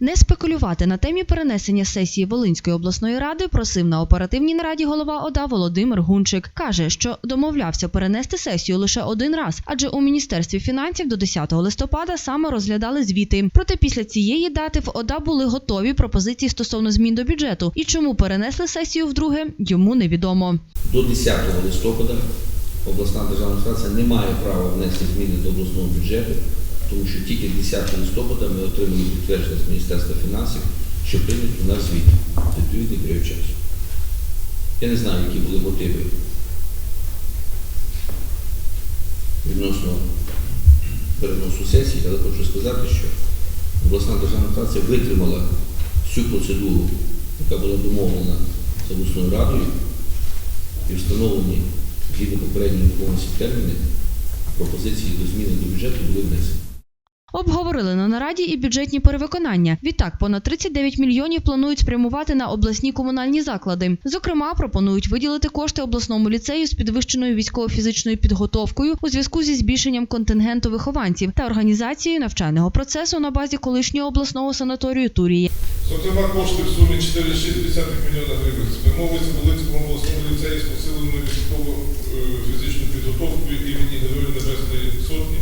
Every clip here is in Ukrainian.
Не спекулювати на темі перенесення сесії Волинської обласної ради просив на оперативній нараді голова ОДА Володимир Гунчик. Каже, що домовлявся перенести сесію лише один раз, адже у міністерстві фінансів до 10 листопада саме розглядали звіти. Проте після цієї дати в ОДА були готові пропозиції стосовно змін до бюджету. І чому перенесли сесію вдруге, йому невідомо. До 10 листопада обласна державна адміністрація не має права внести зміни до обласного бюджету, тому що тільки 10 листопада ми отримали підтвердження з Міністерства фінансів, що приймуть у нас звіт відповідний період часу. Я не знаю, які були мотиви відносно переносу сесії, але хочу сказати, що обласна державна адміністрація витримала всю процедуру, яка була домовлена з обласною радою і встановлені згідно попередньої домовленості терміни, пропозиції до зміни до бюджету були внесені. Обговорили на нараді і бюджетні перевиконання. Відтак, понад 39 мільйонів планують спрямувати на обласні комунальні заклади. Зокрема, пропонують виділити кошти обласному ліцею з підвищеною військово-фізичною підготовкою у зв'язку зі збільшенням контингенту вихованців та організацією навчального процесу на базі колишнього обласного санаторію Турії. Зокрема, кошти в сумі 4,6 мільйона гривень спрямовуються Волинському обласному ліцеї з посиленою військово-фізичною підготовкою імені Героїв Небесної Сотні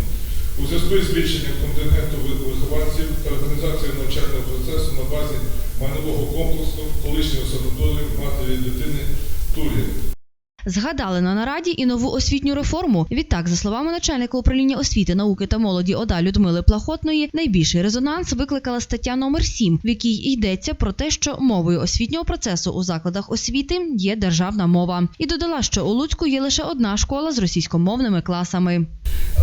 у зв'язку із збільшенням контингенту вихованців та організацією навчального процесу на базі майнового комплексу колишнього санаторію матері дитини Турія. Згадали на нараді і нову освітню реформу. Відтак, за словами начальника управління освіти, науки та молоді ОДА Людмили Плахотної, найбільший резонанс викликала стаття номер 7, в якій йдеться про те, що мовою освітнього процесу у закладах освіти є державна мова, і додала, що у Луцьку є лише одна школа з російськомовними класами.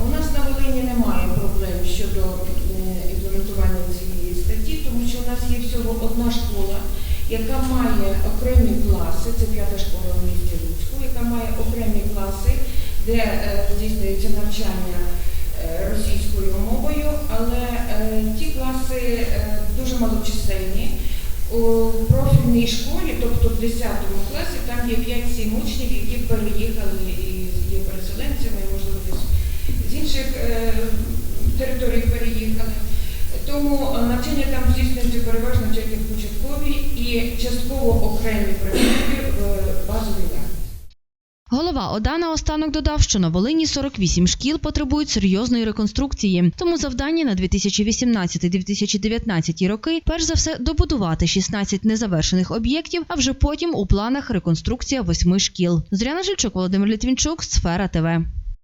У нас Волині немає проблем щодо е, імплементування цієї статті, тому що у нас є всього одна школа, яка має окремі класи, це п'ята школа в місті Луцьку, яка має окремі класи, де е, здійснюється навчання е, російською мовою, але ті класи дуже малочисельні. У профільній школі, тобто в 10 класі, там є 5-7 учнів, які переїхали і є переселенцями, можливо, десь з інших е, територій переїхали. Тому е, навчання там здійснюється переважно тільки в початковій і частково окремі предмети в базовій дані. Голова ОДА наостанок додав, що на Волині 48 шкіл потребують серйозної реконструкції. Тому завдання на 2018-2019 роки перш за все добудувати 16 незавершених об'єктів, а вже потім у планах реконструкція восьми шкіл. Зоряна Жильчук, Володимир Літвінчук, Сфера ТВ.